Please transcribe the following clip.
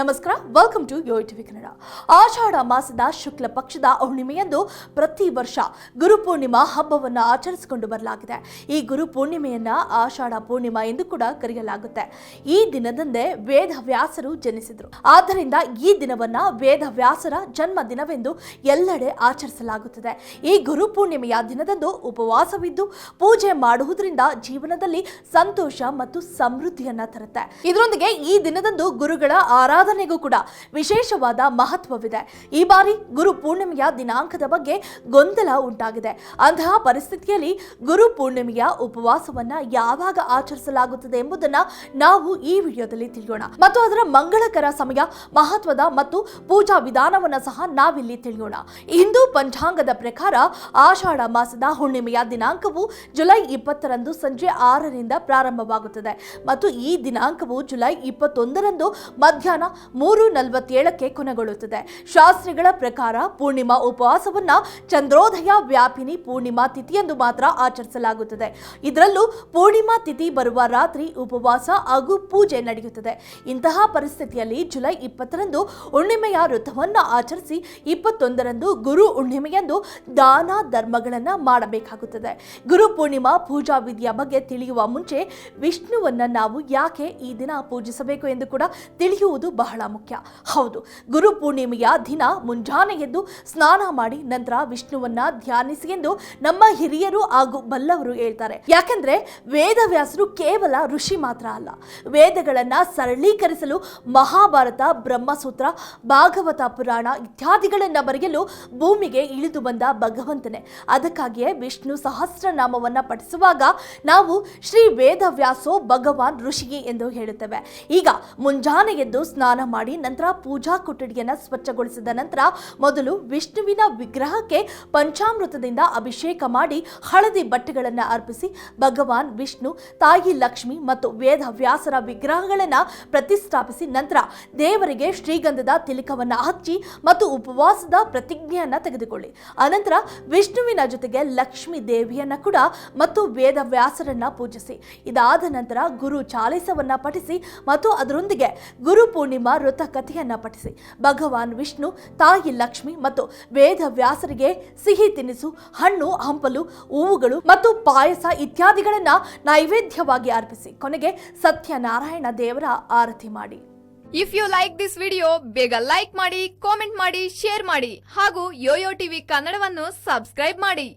ನಮಸ್ಕಾರ welcome to yo TV Kannada ಆಷಾಢ ಮಾಸದ ಶುಕ್ಲ ಪಕ್ಷದ ಹುಣ್ಣಿಮೆಯಂದು ಪ್ರತಿ ವರ್ಷ ಗುರು ಪೂರ್ಣಿಮಾ ಹಬ್ಬವನ್ನು ಆಚರಿಸಿಕೊಂಡು ಬರಲಾಗಿದೆ. ಈ ಗುರು ಪೂರ್ಣಿಮೆಯನ್ನು ಆಷಾಢ ಪೂರ್ಣಿಮಾ ಎಂದು ಕೂಡ ಕರೆಯಲಾಗುತ್ತೆ. ಈ ದಿನದಂದೇ ವೇದ ವ್ಯಾಸರು ಜನಿಸಿದರು. ಆದ್ದರಿಂದ ಈ ದಿನವನ್ನ ವೇದ ವ್ಯಾಸರ ಜನ್ಮ ದಿನವೆಂದು ಎಲ್ಲೆಡೆ ಆಚರಿಸಲಾಗುತ್ತದೆ. ಈ ಗುರು ಪೂರ್ಣಿಮೆಯ ದಿನದಂದು ಉಪವಾಸವಿದ್ದು, ಪೂಜೆ ಮಾಡುವುದರಿಂದ ಜೀವನದಲ್ಲಿ ಸಂತೋಷ ಮತ್ತು ಸಮೃದ್ಧಿಯನ್ನ ತರುತ್ತೆ. ಇದರೊಂದಿಗೆ ಈ ದಿನದಂದು ಗುರುಗಳ ಆರಾಧನೆಗೂ ಕೂಡ ವಿಶೇಷವಾದ ಮಹತ್ವವಿದೆ. ಈ ಬಾರಿ ಗುರು ಪೂರ್ಣಿಮೆಯ ದಿನಾಂಕದ ಬಗ್ಗೆ ಗೊಂದಲ ಉಂಟಾಗಿದೆ. ಅಂತಹ ಪರಿಸ್ಥಿತಿಯಲ್ಲಿ ಗುರು ಪೂರ್ಣಿಮೆಯ ಉಪವಾಸವನ್ನ ಯಾವಾಗ ಆಚರಿಸಲಾಗುತ್ತದೆ ಎಂಬುದನ್ನ ನಾವು ಈ ವಿಡಿಯೋದಲ್ಲಿ ತಿಳಿಯೋಣ. ಮತ್ತು ಅದರ ಮಂಗಳಕರ ಸಮಯ, ಮಹತ್ವದ ಮತ್ತು ಪೂಜಾ ವಿಧಾನವನ್ನ ಸಹ ನಾವಿಲ್ಲಿ ತಿಳಿಯೋಣ. ಹಿಂದೂ ಪಂಚಾಂಗದ ಪ್ರಕಾರ ಆಷಾಢ ಮಾಸದ ಹುಣ್ಣಿಮೆಯ ದಿನಾಂಕವು ಜುಲೈ ಇಪ್ಪತ್ತರಂದು ಸಂಜೆ ಆರರಿಂದ ಪ್ರಾರಂಭವಾಗುತ್ತದೆ. ಮತ್ತು ಈ ದಿನಾಂಕವು ಜುಲೈ ಇಪ್ಪತ್ತೊಂದರಂದು ಮಧ್ಯಾಹ್ನ ಮೂರು ನಲವತ್ತೇಳಕ್ಕೆ ಕೊನೆಗೊಳ್ಳುತ್ತದೆ. ಶಾಸ್ತ್ರಿಗಳ ಪ್ರಕಾರ ಪೂರ್ಣಿಮಾ ಉಪವಾಸವನ್ನ ಚಂದ್ರೋದಯ ವ್ಯಾಪಿನಿ ಪೂರ್ಣಿಮಾ ತಿಥಿಯೆಂದು ಮಾತ್ರ ಆಚರಿಸಲಾಗುತ್ತದೆ. ಇದರಲ್ಲೂ ಪೂರ್ಣಿಮಾ ತಿಥಿ ಬರುವ ರಾತ್ರಿ ಉಪವಾಸ ಹಾಗೂ ಪೂಜೆ ನಡೆಯುತ್ತದೆ. ಇಂತಹ ಪರಿಸ್ಥಿತಿಯಲ್ಲಿ ಜುಲೈ ಇಪ್ಪತ್ತರಂದು ಹುಣ್ಣಿಮೆಯ ವೃತವನ್ನು ಆಚರಿಸಿ ಇಪ್ಪತ್ತೊಂದರಂದು ಗುರು ಹುಣ್ಣಿಮೆಯಂದು ದಾನ ಧರ್ಮಗಳನ್ನು ಮಾಡಬೇಕಾಗುತ್ತದೆ. ಗುರು ಪೂರ್ಣಿಮಾ ಪೂಜಾ ವಿಧಿಯ ಬಗ್ಗೆ ತಿಳಿಯುವ ಮುಂಚೆ ವಿಷ್ಣುವನ್ನ ನಾವು ಯಾಕೆ ಈ ದಿನ ಪೂಜಿಸಬೇಕು ಎಂದು ಕೂಡ ತಿಳಿಯುವುದು ಬಹಳ ಮುಖ್ಯ. ಹೌದು, ಗುರು ಪೂರ್ಣಿಮೆಯ ದಿನ ಮುಂಜಾನೆ ಎದ್ದು ಸ್ನಾನ ಮಾಡಿ ನಂತರ ವಿಷ್ಣುವನ್ನ ಧ್ಯಾನಿಸಿ ಎಂದು ನಮ್ಮ ಹಿರಿಯರು ಹಾಗೂ ಬಲ್ಲವರು ಹೇಳ್ತಾರೆ. ಯಾಕಂದ್ರೆ ವೇದವ್ಯಾಸರು ಕೇವಲ ಋಷಿ ಮಾತ್ರ ಅಲ್ಲ. ವೇದಗಳನ್ನ ಸರಳೀಕರಿಸಲು ಮಹಾಭಾರತ, ಬ್ರಹ್ಮಸೂತ್ರ, ಭಾಗವತ ಪುರಾಣ ಇತ್ಯಾದಿಗಳನ್ನ ಬರೆಯಲು ಭೂಮಿಗೆ ಇಳಿದು ಬಂದ ಭಗವಂತನೇ. ಅದಕ್ಕಾಗಿಯೇ ವಿಷ್ಣು ಸಹಸ್ರನಾಮವನ್ನ ಪಠಿಸುವಾಗ ನಾವು ಶ್ರೀ ವೇದವ್ಯಾಸೋ ಭಗವಾನ್ ಋಷಿ ಎಂದು ಹೇಳುತ್ತೇವೆ. ಈಗ ಮುಂಜಾನೆ ಎದ್ದು ಸ್ನಾನ ಮಾಡಿ ನಂತರ ಪೂಜಾ ಕೊಠಡಿಯನ್ನು ಸ್ವಚ್ಛಗೊಳಿಸಿದ ನಂತರ ಮೊದಲು ವಿಷ್ಣುವಿನ ವಿಗ್ರಹಕ್ಕೆ ಪಂಚಾಮೃತದಿಂದ ಅಭಿಷೇಕ ಮಾಡಿ ಹಳದಿ ಬಟ್ಟೆಗಳನ್ನು ಅರ್ಪಿಸಿ ಭಗವಾನ್ ವಿಷ್ಣು, ತಾಯಿ ಲಕ್ಷ್ಮಿ ಮತ್ತು ವೇದ ವ್ಯಾಸರ ವಿಗ್ರಹಗಳನ್ನು ಪ್ರತಿಷ್ಠಾಪಿಸಿ ನಂತರ ದೇವರಿಗೆ ಶ್ರೀಗಂಧದ ತಿಲಕವನ್ನು ಹಚ್ಚಿ ಮತ್ತು ಉಪವಾಸದ ಪ್ರತಿಜ್ಞೆಯನ್ನ ತೆಗೆದುಕೊಳ್ಳಿ. ಅನಂತರ ವಿಷ್ಣುವಿನ ಜೊತೆಗೆ ಲಕ್ಷ್ಮಿ ದೇವಿಯನ್ನ ಕೂಡ ಮತ್ತು ವೇದ ವ್ಯಾಸರನ್ನ ಪೂಜಿಸಿ. ಇದಾದ ನಂತರ ಗುರು ಚಾಲಿಸವನ್ನ ಪಠಿಸಿ ಮತ್ತು ಅದರೊಂದಿಗೆ ಗುರು ಪೂರ್ಣಿಮಾ ವೃತ ಕಥೆಯನ್ನ ಪಠಿಸಿ. ಭಗವಾನ್ ವಿಷ್ಣು, ತಾಯಿ ಲಕ್ಷ್ಮಿ ಮತ್ತು ವೇದ ವ್ಯಾಸರಿಗೆ ಸಿಹಿ ತಿನಿಸು, ಹಣ್ಣು, ಹಂಪಲು, ಹೂವುಗಳು ಮತ್ತು ಪಾಯಸ ಇತ್ಯಾದಿಗಳನ್ನ ನೈವೇದ್ಯವಾಗಿ ಅರ್ಪಿಸಿ. ಕೊನೆಗೆ ಸತ್ಯನಾರಾಯಣ ದೇವರ ಆರತಿ ಮಾಡಿ. If you like this video ಬೇಗ ಲೈಕ್ ಮಾಡಿ ಕಾಮೆಂಟ್ ಮಾಡಿ ಶೇರ್ ಮಾಡಿ ಹಾಗೂ ಯೋಯೋ ಟಿವಿ ಕನ್ನಡವನ್ನು ಸಬ್ಸ್ಕ್ರೈಬ್ ಮಾಡಿ.